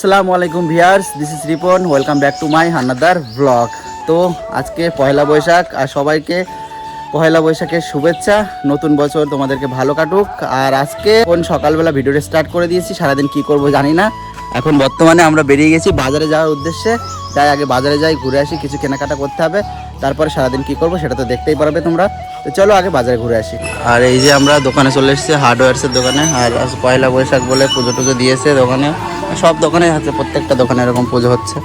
আসসালামু আলাইকুম viewers this is Ripon welcome back to my হান্নাদার blog তো আজকে পয়লা বৈশাখ, আর সবাইকে পয়লা বৈশাখের শুভেচ্ছা, নতুন বছর তোমাদেরকে ভালো কাটুক। আর আজকে কোন সকালবেলা ভিডিওটা স্টার্ট করে দিয়েছি, সারাদিন কি করব জানি না। এখন বর্তমানে আমরা বেরিয়ে গেছি বাজারে যাওয়ার উদ্দেশ্যে, তাই আগে বাজারে যাই, ঘুরে আসি, কিছু কেনাকাটা করতে হবে, তারপরে সারাদিন কি করব সেটা তো দেখতেই পারবে তোমরা। তো চলো আগে বাজারে ঘুরে আসি। আর এই যে আমরা দোকানে চলে এসেছি হার্ডওয়্যার্সের দোকানে। আর পয়লা বৈশাখ বলে পুজো টুজো দিয়েছে দোকানে। সব দোকানে আছে, প্রত্যেকটা দোকানে এরকম পুজো হচ্ছে।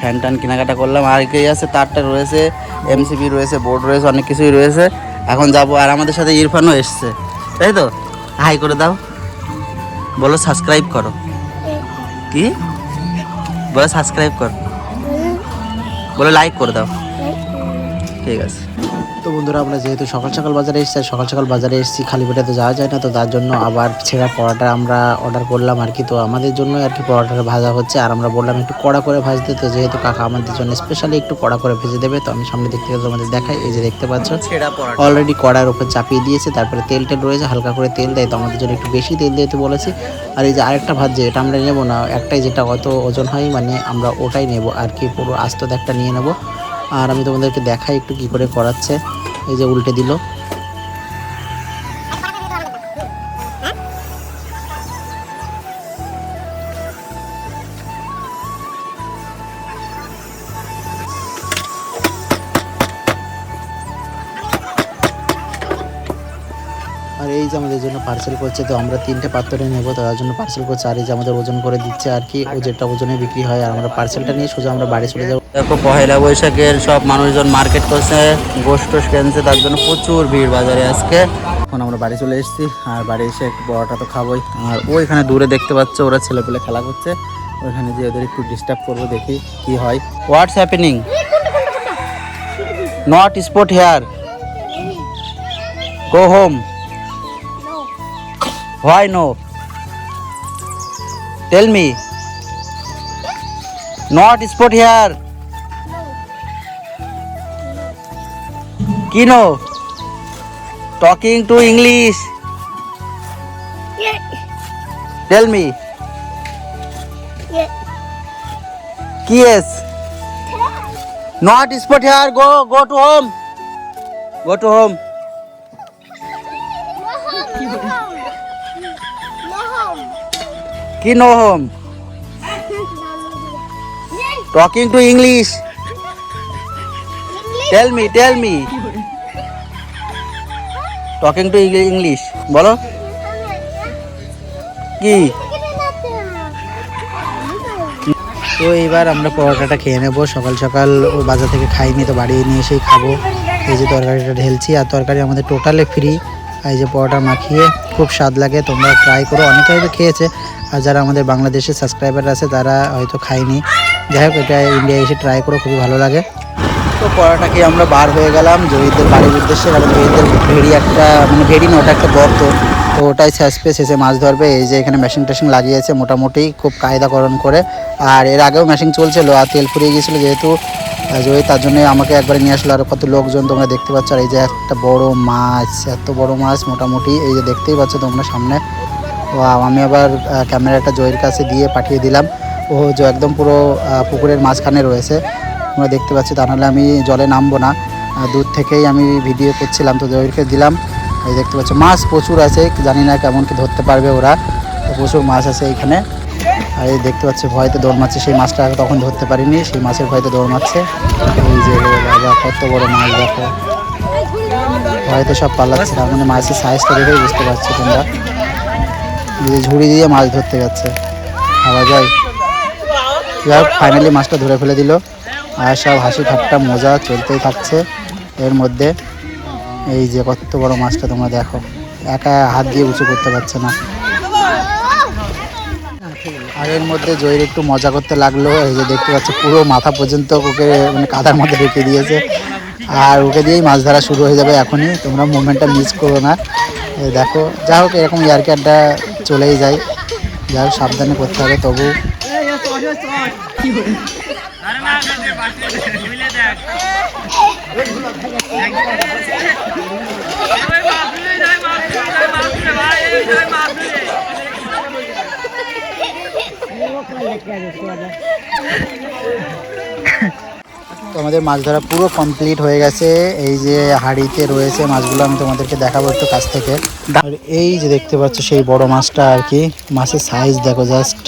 ফ্যান ট্যান কেনাকাটা করলাম। আর কে আছে, তারটা রয়েছে এমসিবি রয়েছে বোর্ড রয়েছে, অনেক কিছুই রয়েছে। এখন যাব, আর আমাদের সাথে ইরফানও এসছে। তাই তো? হাই করে দাও। বলো সাবস্ক্রাইব করো। কি? বলো সাবস্ক্রাইব করো। বলো লাইক করে দাও। ঠিক আছে। তো বন্ধুরা আমরা যেহেতু সকাল সকাল বাজারে এসেছি আর সকাল সকাল বাজারে এসেছি খালি পেটে তো যাওয়া যায় না তো তার জন্য আবার ছেঁড়া পরোটা আমরা অর্ডার করলাম আর কি। তো আমাদের জন্য আর কি পরোটাটা ভাজা হচ্ছে আর আমরা বললাম একটু কড়া করে ভাজতে তো যেহেতু কাকা আমাদের জন্য স্পেশালি একটু কড়া করে ভেজে দেবে তো আমি সামনে দেখতে গেলে তোমাদের দেখাই এই যে দেখতে পাচ্ছ অলরেডি কড়ার উপর চাপিয়ে দিয়েছে তারপরে তেল টেল রয়েছে হালকা করে তেল দেয় তো আমাদের জন্য একটু বেশি তেল দিতে বলেছি। আর এই যে আরেকটা ভাত যে এটা আমরা নেব না একটাই যেটা অত ওজন হয় মানে আমরা ওটাই নেব আর কি পুরো আস্ত একটা নিয়ে নেব। আর আমি তোমাদেরকে দেখাই একটু কি করে করাচ্ছে। এই যে উল্টে দিল। আর এই যে আমাদের জন্য পার্সেল করছে তো আমরা তিনটে পাত্রে নেব তার জন্য পার্সেল করছে আর এই যে আমাদের ওজন করে দিচ্ছে আর কি ও যেটা ওজনে বিক্রি হয় আর আমরা পার্সেলটা নিয়ে সোজা আমরা বাড়ি চলে যাব। দেখো পহেলা বৈশাখের সব মানুষজন মার্কেট করছে গোষ্ঠ কিনছে, তার জন্য প্রচুর ভিড় বাজারে আজকে। এখন আমরা বাড়ি চলে এসেছি, আর বাড়ি এসে একটু বড়টা তো খাবোই। আর ওইখানে দূরে দেখতে পাচ্ছ, ওরা ছেলে পেলে খেলা করছে। ওইখানে যে ওদের একটু ডিস্টার্ব করব, দেখি কি হয়। What's happening not spot here go home why no tell me not spot here কিনো? Talking to English tell me কিয়েস not spot here go go to home go to home কি no home talking to English tell me tell me talking to English বলো। কি? তো এবার আমরা পরোটাটা খেয়ে নেব। সকাল সকাল বাজার থেকে খাইনি তো বাড়ি নিয়ে এসেই খাব। এই যে তরকারিটা ঢেলছি, আর তরকারি আমাদের টোটালে ফ্রি এই যে পরোটা মাখিয়ে খুব স্বাদ লাগে, তোমরা ট্রাই করো। অনেকে হয়তো খেয়েছে, আর যারা আমাদের বাংলাদেশের সাবস্ক্রাইবার আছে, তারা হয়তো খায়নি। যাই হোক, এটা ইন্ডিয়া এসে ট্রাই করো, খুবই ভালো লাগে। তো পড়াটা খেয়ে আমরা বার হয়ে গেলাম। জয়ীদের বাড়ির উদ্দেশ্যে কারণ জয়ীদের ভেড়ি একটা মানে ভেড়ি না, ওটা একটা গর্ত। তো ওটাই শেষপে শেষে মাছ ধরবে। এই যে এখানে মেশিন টেশিন লাগিয়েছে মোটামুটি খুব কায়দাকরণ করে। আর এর আগেও মেশিন চলছিল আর তেল ফুরিয়ে গিয়েছিল যেহেতু। জয়ী তার জন্য আমাকে একবারে নিয়ে আসলো আর কত লোকজন, তোমরা দেখতে পাচ্ছ। আর এই যে একটা বড় মাছ, এত বড় মাছ মোটামুটি। এই যে দেখতেই পাচ্ছ তোমরা সামনে। আমি আবার ক্যামেরাটা জয়ের কাছে দিয়ে পাঠিয়ে দিলাম। ও যে একদম পুরো পুকুরের মাঝখানে রয়েছে। তোমরা দেখতে পাচ্ছি, তা নাহলে আমি জলে নামবো না। দূর থেকেই আমি ভিডিও করছিলাম, তো জয়েরকে দিলাম। এই দেখতে পাচ্ছ, মাছ প্রচুর আছে, জানি না কেমন কি ধরতে পারবে ওরা। প্রচুর মাছ আছে এখানে। আর এই দেখতে পাচ্ছি, ভয়তে দৌড় মারছে, সেই মাছটা তখন ধরতে পারিনি, সেই মাছের ভয়তে দৌড় মারছে। এই যে বাবা, কত বড় মাছ, দেখো। ভয়তে সব পাল্লাচ্ছে তার মানে মাছের সাইজটা দেখেই বুঝতে পারছ তোমরা। যে ঝুড়ি দিয়ে মাছ ধরতে যাচ্ছে। যায় যাই। ফাইনালি মাছটা ধরে ফেলে দিল। আর সব হাসি ঠাট্টা, মজা চলতেই থাকছে। এর মধ্যে এই যে কত বড় মাছটা তোমরা দেখো। একা হাত দিয়ে উঁচু করতে পারছে না। আর এর মধ্যে জয়ের একটু মজা করতে লাগল। এই যে দেখতে পাচ্ছি, পুরো মাথা পর্যন্ত ওকে মানে কাদার মধ্যে রেখে দিয়েছে। আর ওকে দিয়েই মাছ ধরা শুরু হয়ে যাবে এখনই। তোমরা মুভমেন্টটা মিস করো না। দেখো যা হোক, এরকম ইয়ারকি আড্ডা চলেই যায়। যা হোক, সাবধানে করতে হবে। তবু তো আমাদের মাছ ধরা পুরো কমপ্লিট হয়ে গেছে। এই যে হাঁড়িতে রয়েছে মাছগুলো, আমি তোমাদেরকে দেখাবো একটু কাছ থেকে। আর এই যে দেখতে পাচ্ছ, সেই বড় মাছটা আর কি। মাছের সাইজ দেখো জাস্ট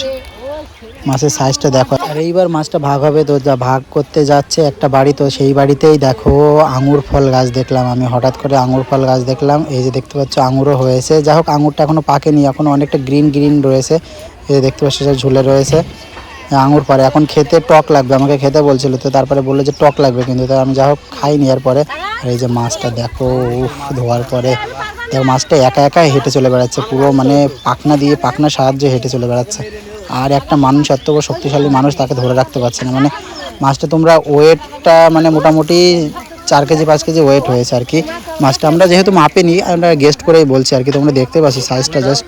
মাছের সাইজটা দেখো। আর এইবার মাছটা ভাগ হবে তো যা ভাগ করতে যাচ্ছে একটা বাড়ি, তো সেই বাড়িতেই দেখো আঙুর ফল গাছ দেখলাম আমি। হঠাৎ করে আঙুর ফল গাছ দেখলাম, এই যে দেখতে পাচ্ছ আঙুরও হয়েছে। যাই হোক, আঙুরটা এখনও পাকেনি, এখনও অনেকটা গ্রিন গ্রিন রয়েছে। এই যে দেখতে পাচ্ছ সে ঝুলে রয়েছে। আঙুর পরে, এখন খেতে টক লাগবে, আমাকে খেতে বলছিল, তো তারপরে বলল যে টক লাগবে কিন্তু তাই আমি যা হোক খাইনি এর পরে আর এই যে মাছটা দেখো, উফ, ধোয়ার পরে। দেখো মাছটা একা একা হেঁটে চলে বেড়াচ্ছে, পুরো মানে পাখনা দিয়ে পাখনা সাহায্যে হেঁটে চলে বেড়াচ্ছে। আর একটা মানুষ এত শক্তিশালী মানুষ তাকে ধরে রাখতে পারছে না। মানে মাছটা তোমরা ওয়েটটা মানে মোটামুটি চার কেজি, পাঁচ কেজি ওয়েট হয়েছে আর কি। মাছটা আমরা যেহেতু মাপিনি, আমরা গেস্ট করেই বলছি আর কি, তোমরা দেখতে পাচ্ছি সাইজটা জাস্ট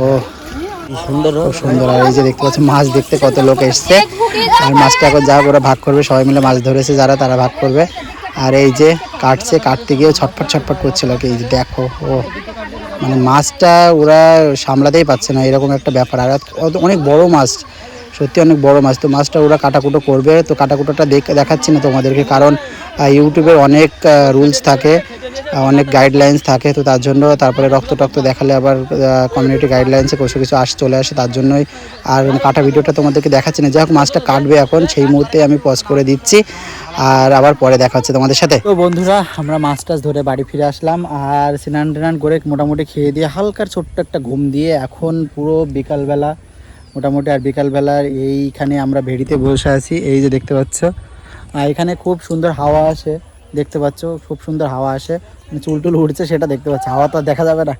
ও সুন্দর সুন্দর। আর এই যে দেখতে পাচ্ছি, মাছ দেখতে কত লোক এসছে। আর মাছটা এখন যা ওরা ভাগ করবে, সবাই মিলে মাছ ধরেছে, যারা তারা ভাগ করবে। আর এই যে কাটছে কাটতে গিয়ে ছটফট ছটফট করছিল এই যে দেখো ও। মানে মাছটা ওরা সামলাতেই পারছে না এরকম একটা ব্যাপার। আর অনেক বড় মাছ সত্যি অনেক বড় মাছ। তো মাছটা ওরা কাটাকুটো করবে তো কাটাকুটোটা দেখ দেখাচ্ছি না তোমাদেরকে কারণ আহ, ইউটিউবের অনেক রুলস থাকে অনেক গাইডলাইন্স থাকে তো তার জন্য তারপরে রক্ত টক্ত দেখালে আবার কমিউনিটি গাইডলাইন্সে কিছু কিছু আস চলে আসে তার জন্যই। আর কাটা ভিডিওটা তোমাদেরকে দেখাচ্ছি না। যাই হোক মাছটা কাটবে এখন সেই মুহূর্তে আমি পজ করে দিচ্ছি। আর আবার পরে দেখা হচ্ছে তোমাদের সাথে। তো বন্ধুরা, আমরা মাছ টাছ ধরে বাড়ি ফিরে আসলাম আর স্নান টান করে মোটামুটি খেয়ে দিয়ে হালকার ছোট্ট একটা ঘুম দিয়ে এখন পুরো বিকালবেলা, মোটামুটি আর বিকালবেলার এইখানে আমরা ভেড়িতে বসে আছি, এই যে দেখতে পাচ্ছ। আর এখানে খুব সুন্দর হাওয়া আসে, দেখতে পাচ্ছ, খুব সুন্দর হাওয়া আসে। মানে চুল টুল উঠছে সেটা দেখতে পাচ্ছি, হাওয়া তো দেখা যাবে না।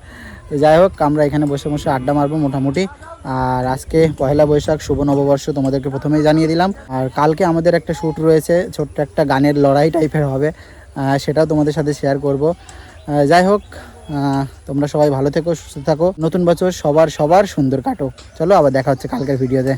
যাই হোক, আমরা এখানে বসে বসে আড্ডা মারবো মোটামুটি। আর আজকে পয়লা বৈশাখ, শুভ নববর্ষ তোমাদেরকে প্রথমেই জানিয়ে দিলাম। আর কালকে আমাদের একটা শ্যুট রয়েছে, ছোট্ট একটা গানের লড়াই টাইপের হবে সেটাও তোমাদের সাথে শেয়ার করব। যাই হোক তোমরা সবাই ভালো থেকো, সুস্থ থাকো। নতুন বছর সবার সবার সুন্দর কাটো চলো আবার দেখা হচ্ছে কালকের ভিডিওতে